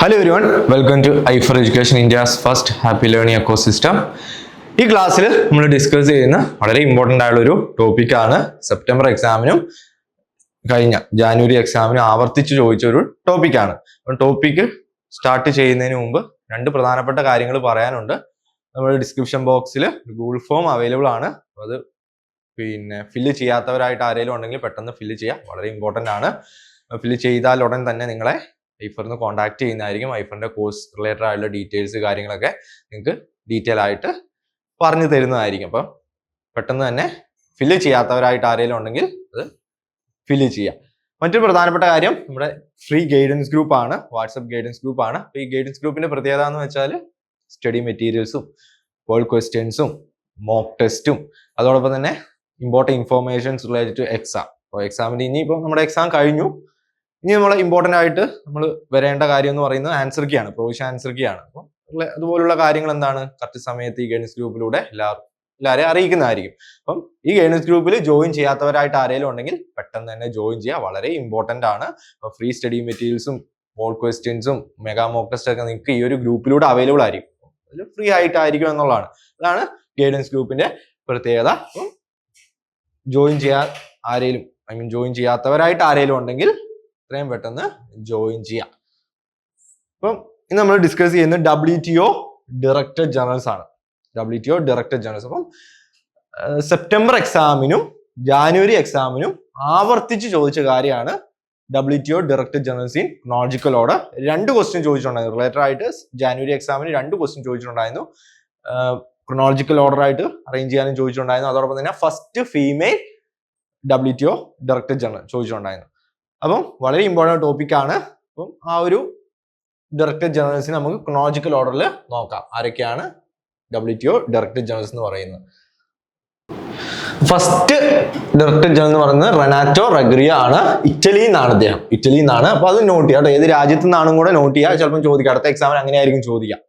Hello everyone welcome to I four education India's first happy learning ecosystem ഈ ക്ലാസ്സിൽ നമ്മൾ discuss ചെയ്യുന്ന വളരെ ഇമ്പോർട്ടന്റ് ആയിട്ടുള്ള ഒരു ടോപ്പിക്കാണ് സെപ്റ്റംബർ എക്സാമിനും കഴിഞ്ഞ ജാനുവരി എക്സാമിനും ആവർത്തിച്ച് ചോദിച്ച ഒരു ടോപ്പിക്കാണ് അപ്പം ടോപ്പിക്ക് സ്റ്റാർട്ട് ചെയ്യുന്നതിന് മുമ്പ് രണ്ട് പ്രധാനപ്പെട്ട കാര്യങ്ങൾ പറയാനുണ്ട്. നമ്മുടെ ഡിസ്ക്രിപ്ഷൻ ബോക്സിൽ ഗൂഗിൾ ഫോം അവൈലബിൾ ആണ്. അത് പിന്നെ ഫില്ല് ചെയ്യാത്തവരായിട്ട് ആരെങ്കിലും ഉണ്ടെങ്കിൽ പെട്ടെന്ന് ഫില്ല് ചെയ്യാം. വളരെ ഇമ്പോർട്ടന്റ് ആണ്. ഫില്ല് ചെയ്താൽ ഉടൻ തന്നെ നിങ്ങളെ ഐഫറിന്ന് കോൺടാക്ട് ചെയ്യുന്നതായിരിക്കും. ഐഫറിന്റെ കോഴ്സ് റിലേറ്റഡ് ആയിട്ടുള്ള ഡീറ്റെയിൽസ് കാര്യങ്ങളൊക്കെ നിങ്ങൾക്ക് ഡീറ്റെയിൽ ആയിട്ട് പറഞ്ഞു തരുന്നതായിരിക്കും. അപ്പം പെട്ടെന്ന് തന്നെ ഫില്ല് ചെയ്യാത്തവരായിട്ട് ആരെങ്കിലും ഉണ്ടെങ്കിൽ അത് ഫില്ല് ചെയ്യാം. മറ്റൊരു പ്രധാനപ്പെട്ട കാര്യം നമ്മുടെ ഫ്രീ ഗൈഡൻസ് ഗ്രൂപ്പ് ആണ്. വാട്സപ്പ് ഗൈഡൻസ് ഗ്രൂപ്പ് ആണ്. ഈ ഗൈഡൻസ് ഗ്രൂപ്പിന്റെ പ്രത്യേകത എന്ന് വെച്ചാൽ സ്റ്റഡി മെറ്റീരിയൽസും വേൾഡ് ക്വസ്റ്റ്യൻസും മോക്ക് ടെസ്റ്റും അതോടൊപ്പം തന്നെ important informations related to exam അപ്പോൾ എക്സാമിന്റെ ഇനിയിപ്പോൾ നമ്മുടെ എക്സാം കഴിഞ്ഞു. ഇനി നമ്മൾ ഇമ്പോർട്ടന്റ് ആയിട്ട് നമ്മൾ വരേണ്ട കാര്യം എന്ന് പറയുന്നത് ആൻസർ കീ ആണ്. പ്രൊവിഷൻ ആൻസർ കീ ആണ്. അപ്പം അതുപോലുള്ള കാര്യങ്ങൾ എന്താണ്? കറക്റ്റ് സമയത്ത് ഈ ഗൈഡൻസ് ഗ്രൂപ്പിലൂടെ എല്ലാവരും എല്ലാവരെയും അറിയിക്കുന്നതായിരിക്കും. അപ്പം ഈ ഗൈഡൻസ് ഗ്രൂപ്പിൽ ജോയിൻ ചെയ്യാത്തവരായിട്ട് ആരെങ്കിലും ഉണ്ടെങ്കിൽ പെട്ടെന്ന് തന്നെ ജോയിൻ ചെയ്യുക. വളരെ ഇമ്പോർട്ടന്റ് ആണ്. അപ്പോൾ ഫ്രീ സ്റ്റഡി മെറ്റീരിയൽസും മോൾ ക്വസ്റ്റ്യൻസും മെഗാ മോക്ക് ടെസ്റ്റ് ഒക്കെ നിങ്ങൾക്ക് ഈ ഒരു ഗ്രൂപ്പിലൂടെ അവൈലബിൾ ആയിരിക്കും. അതിൽ ഫ്രീ ആയിട്ടായിരിക്കും എന്നുള്ളതാണ്. അതാണ് ഗൈഡൻസ് ഗ്രൂപ്പിന്റെ പ്രത്യേകത. ജോയിൻ ചെയ്യാൻ ആരെങ്കിലും ഐ മീൻ ജോയിൻ ചെയ്യാത്തവരായിട്ട് ആരെങ്കിലും ഉണ്ടെങ്കിൽ എത്രയും പെട്ടെന്ന് ജോയിൻ ചെയ്യാം. അപ്പം ഇന്ന് നമ്മൾ ഡിസ്കസ് ചെയ്യുന്നത് W T O director generals ആണ്. W T O director generals അപ്പം സെപ്റ്റംബർ എക്സാമിനും ജാനുവരി എക്സാമിനും ആവർത്തിച്ച് ചോദിച്ച കാര്യമാണ് W T O director generals in chronological order രണ്ട് ക്വസ്റ്റ്യൻ ചോദിച്ചിട്ടുണ്ടായിരുന്നു. റിലേറ്റഡ് ആയിട്ട് ജാനുവരി എക്സാമിന് രണ്ട് ക്വസ്റ്റ്യൻ ചോദിച്ചിട്ടുണ്ടായിരുന്നു. ക്രൊണോളജിക്കൽ ഓർഡർ ആയിട്ട് അറേഞ്ച് ചെയ്യാനും ചോദിച്ചിട്ടുണ്ടായിരുന്നു. അതോടൊപ്പം തന്നെ first female W T O director general ചോദിച്ചിട്ടുണ്ടായിരുന്നു. അപ്പം വളരെ ഇമ്പോർട്ടന്റ് ടോപ്പിക്കാണ് അപ്പം ആ ഒരു ഡയറക്ടർ ജനറൽസിനെ നമുക്ക് ക്രോണോളജിക്കൽ ഓർഡറിൽ നോക്കാം. ആരൊക്കെയാണ് W T O director generals എന്ന് പറയുന്നത്? ഫസ്റ്റ് ഡയറക്ടർ ജനറൽ എന്ന് പറയുന്നത് റെനാറ്റോ റഗ്രിയ ആണ്. ഇറ്റലിയിൽ നിന്നാണ് അദ്ദേഹം. ഇറ്റലിയിൽ നിന്നാണ്. അപ്പൊ അത് നോട്ട് ചെയ്യാം കേട്ടോ. ഏത് രാജ്യത്തു നിന്നാണും കൂടെ നോട്ട് ചെയ്യുക ചിലപ്പം ചോദിക്കാം. അടുത്ത എക്സാമിന് അങ്ങനെയായിരിക്കും ചോദിക്കാം.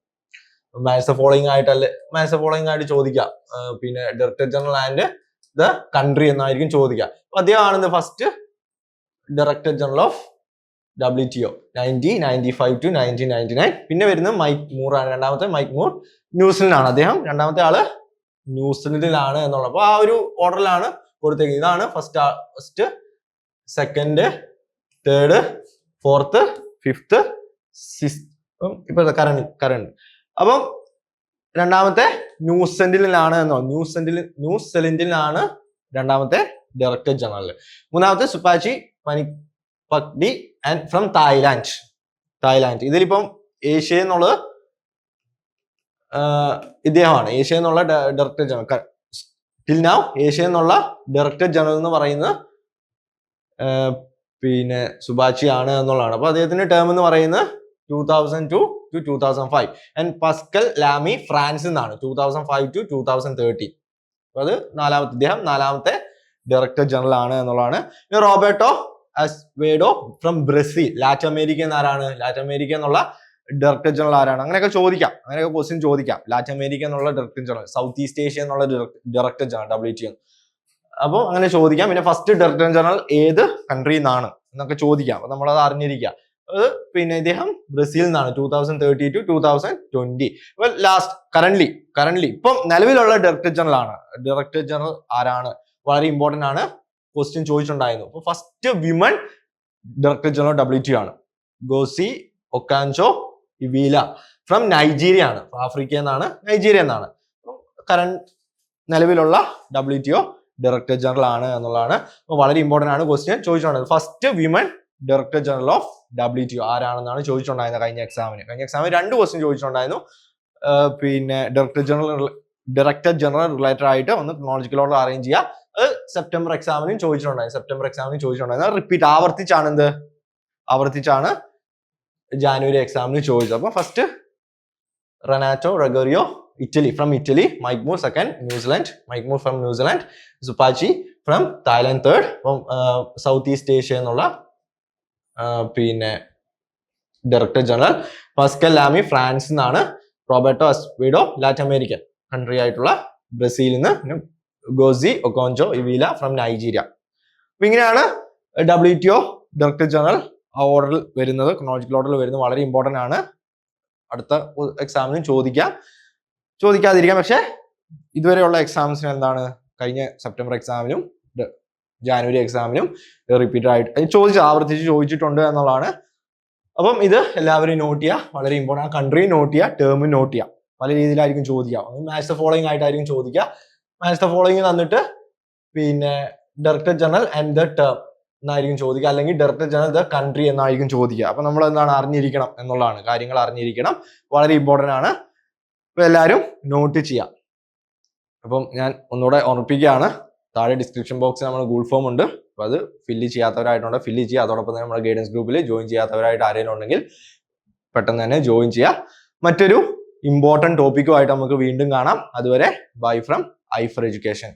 മാത്സ് ഫോളോയിങ് ആയിട്ടല്ലേ മാത്സ് ഫോളോയിങ് ആയിട്ട് ചോദിക്കാം. പിന്നെ director general and the country എന്നായിരിക്കും ചോദിക്കുക അപ്പൊ അദ്ദേഹമാണ് first director general of W T O nineteen ninety five to nineteen ninety nine പിന്നെ വരുന്നത് മൈക്ക് മൂർ ആണ്. രണ്ടാമത്തെ മൈക്ക് മൂർ ന്യൂസിലൻഡാണ് അദ്ദേഹം രണ്ടാമത്തെ ആൾ ന്യൂസിലൻഡിലാണ് എന്നുള്ളത് അപ്പോൾ ആ ഒരു ഓർഡറിലാണ് കൊടുത്തേക്കുന്നത്. ഇതാണ് first first second third fourth fifth six ഇപ്പൊ കറണ്ട് കറണ്ട് അപ്പം രണ്ടാമത്തെ ന്യൂസ് സെന്റിലാണ് എന്നോ ന്യൂസ് സെന്റിൽ ന്യൂസ് രണ്ടാമത്തെ ഡയറക്ടർ ജനറൽ മൂന്നാമത്തെ Supachai Pakdi and from Thailand Thailand ഇതിലിപ്പം Asia എന്നുള്ളത് ഇദ്ദേഹമാണ്. ഏഷ്യ എന്നുള്ള director general till now Asia എന്നുള്ള ഡയറക്ടർ ജനറൽ എന്ന് പറയുന്നത് പിന്നെ സുബാച്ചി ആണ് എന്നുള്ളതാണ്. അപ്പൊ അദ്ദേഹത്തിന്റെ ടേം എന്ന് പറയുന്നത് two thousand to to two thousand five and Pascal Lamy France നിന്നാണ്. Two thousand five to two thousand thirteen അപ്പൊ അത് നാലാമത്തെ ഇദ്ദേഹം നാലാമത്തെ ഡയറക്ടർ ജനറൽ ആണ് എന്നുള്ളതാണ്. പിന്നെ Roberto Azevedo from Brazil. Latin America എന്ന് ആരാണ് ലാറ്റ് അമേരിക്ക എന്നുള്ള ഡയറക്ടർ ജനറൽ ആരാണ്? അങ്ങനെയൊക്കെ ചോദിക്കാം. അങ്ങനെയൊക്കെ ക്വസ്റ്റ്യൻ ചോദിക്കാം. ലാറ്റ് അമേരിക്ക എന്നുള്ള director general south east Asia എന്നുള്ള ഡയറക്ടർ ജനറൽ ഡബ്ല്യു ടി അപ്പോൾ അങ്ങനെ ചോദിക്കാം. പിന്നെ ഫസ്റ്റ് ഡയറക്ടർ ജനറൽ ഏത് കൺട്രിയിൽ നിന്നാണ് എന്നൊക്കെ ചോദിക്കാം. അപ്പൊ നമ്മളത് അറിഞ്ഞിരിക്കുക പിന്നെ ഇദ്ദേഹം ബ്രസീലിൽ നിന്നാണ് two thousand thirty two two thousand twenty last current current ഇപ്പം നിലവിലുള്ള ഡയറക്ടർ ജനറൽ ആണ്. ഡയറക്ടർ ജനറൽ ആരാണ്? വളരെ ഇമ്പോർട്ടന്റ് ആണ് ക്വസ്റ്റ്യൻ ചോദിച്ചിട്ടുണ്ടായിരുന്നു. അപ്പോൾ first women director general W T ആണ്. Ngozi Okonjo Iweala from Nigeria ആണ്. ആഫ്രിക്ക എന്നാണ് നൈജീരിയ എന്നാണ്. കറണ്ട് നിലവിലുള്ള W T O director general ആണ് എന്നുള്ളതാണ്. വളരെ ഇമ്പോർട്ടന്റ് ആണ് question ചോദിച്ചിട്ടുണ്ടായത് first women director general of W T O ആരാണെന്നാണ് ചോദിച്ചിട്ടുണ്ടായിരുന്നത് കഴിഞ്ഞ എക്സാമിന് കഴിഞ്ഞ എക്സാമിന് രണ്ട് ക്വസ്റ്റ്യൻ ചോദിച്ചിട്ടുണ്ടായിരുന്നു. പിന്നെ director general director general related ആയിട്ട് ഒന്ന് ക്രോണോളജിക്കൽ ഓർഡർ അറേഞ്ച് ചെയ്യുക സെപ്റ്റംബർ എക്സാമിനും ചോദിച്ചിട്ടുണ്ടായി സെപ്റ്റംബർ എക്സാമിനും ചോദിച്ചിട്ടുണ്ടായി റിപ്പീറ്റ് ആവർത്തിച്ചാണ് എന്ത് ആവർത്തിച്ചാണ് ജാനുവരി എക്സാമിന് ചോദിച്ചത്. അപ്പൊ first Renato Ruggiero Italy from Italy Mike Moore second New Zealand Mike Moore from New Zealand Supachai from Thailand third അപ്പം സൗത്ത് ഈസ്റ്റ് ഏഷ്യ എന്നുള്ള പിന്നെ ഡയറക്ടർ ജനറൽ പസ്കൽ ലാമി ഫ്രാൻസിൽ നിന്നാണ് Roberto Azevedo Latin American country ആയിട്ടുള്ള ബ്രസീലിൽ നിന്ന് ഗോസി ഒക്കോഞ്ചോ ഇവീല from Nigeria അപ്പൊ ഇങ്ങനെയാണ് W T O director general ആ ഓർഡറിൽ വരുന്നത് ക്രോണോളജിക്കൽ ഓർഡറിൽ വരുന്നത് വളരെ ഇമ്പോർട്ടന്റ് ആണ്. അടുത്ത എക്സാമിനും ചോദിക്കാം. ചോദിക്കാതിരിക്കാം പക്ഷേ ഇതുവരെയുള്ള എക്സാംസിന് എന്താണ്? കഴിഞ്ഞ സെപ്റ്റംബർ എക്സാമിനും ജാനുവരി എക്സാമിനും റിപ്പീറ്റഡ് ആയിട്ട് ചോദിച്ചു ആവർത്തിച്ച് ചോദിച്ചിട്ടുണ്ട് എന്നുള്ളതാണ്. അപ്പം ഇത് എല്ലാവരും നോട്ട് ചെയ്യുക വളരെ ഇമ്പോർട്ടന്റ് ആ കൺട്രി നോട്ട് ചെയ്യുക ടേമും നോട്ട് ചെയ്യുക പല രീതിയിലായിരിക്കും ചോദിക്കുക മാച്ച് ഫോളോയിങ് ആയിട്ടായിരിക്കും ചോദിക്കുക മാച്ച് ദ ഫോളോയിങ് തന്നിട്ട് പിന്നെ director general and the term എന്നായിരിക്കും ചോദിക്കുക. അല്ലെങ്കിൽ ഡയറക്ടർ ജനറൽ ദ കൺട്രി എന്നായിരിക്കും ചോദിക്കുക. അപ്പൊ നമ്മൾ എന്താണ് അറിഞ്ഞിരിക്കണം എന്നുള്ളതാണ്. കാര്യങ്ങൾ അറിഞ്ഞിരിക്കണം. വളരെ ഇമ്പോർട്ടന്റ് ആണ്. അപ്പൊ എല്ലാവരും നോട്ട് ചെയ്യാം അപ്പം ഞാൻ ഒന്നുകൂടെ ഓർമ്മിപ്പിക്കുകയാണ് താഴെ ഡിസ്ക്രിപ്ഷൻ ബോക്സിൽ നമ്മൾ ഗൂഗിൾ ഫോം ഉണ്ട്. അപ്പോൾ അത് ഫില്ല് ചെയ്യാത്തവരായിട്ടുണ്ട്. ഫില്ല് ചെയ്യുക. അതോടൊപ്പം തന്നെ നമ്മുടെ ഗൈഡൻസ് ഗ്രൂപ്പിൽ ജോയിൻ ചെയ്യാത്തവരായിട്ട് ആരെങ്കിലും ഉണ്ടെങ്കിൽ പെട്ടെന്ന് തന്നെ ജോയിൻ ചെയ്യുക. മറ്റൊരു ഇമ്പോർട്ടന്റ് ടോപ്പിക്കുമായിട്ട് നമുക്ക് വീണ്ടും കാണാം. അതുവരെ bye from I for education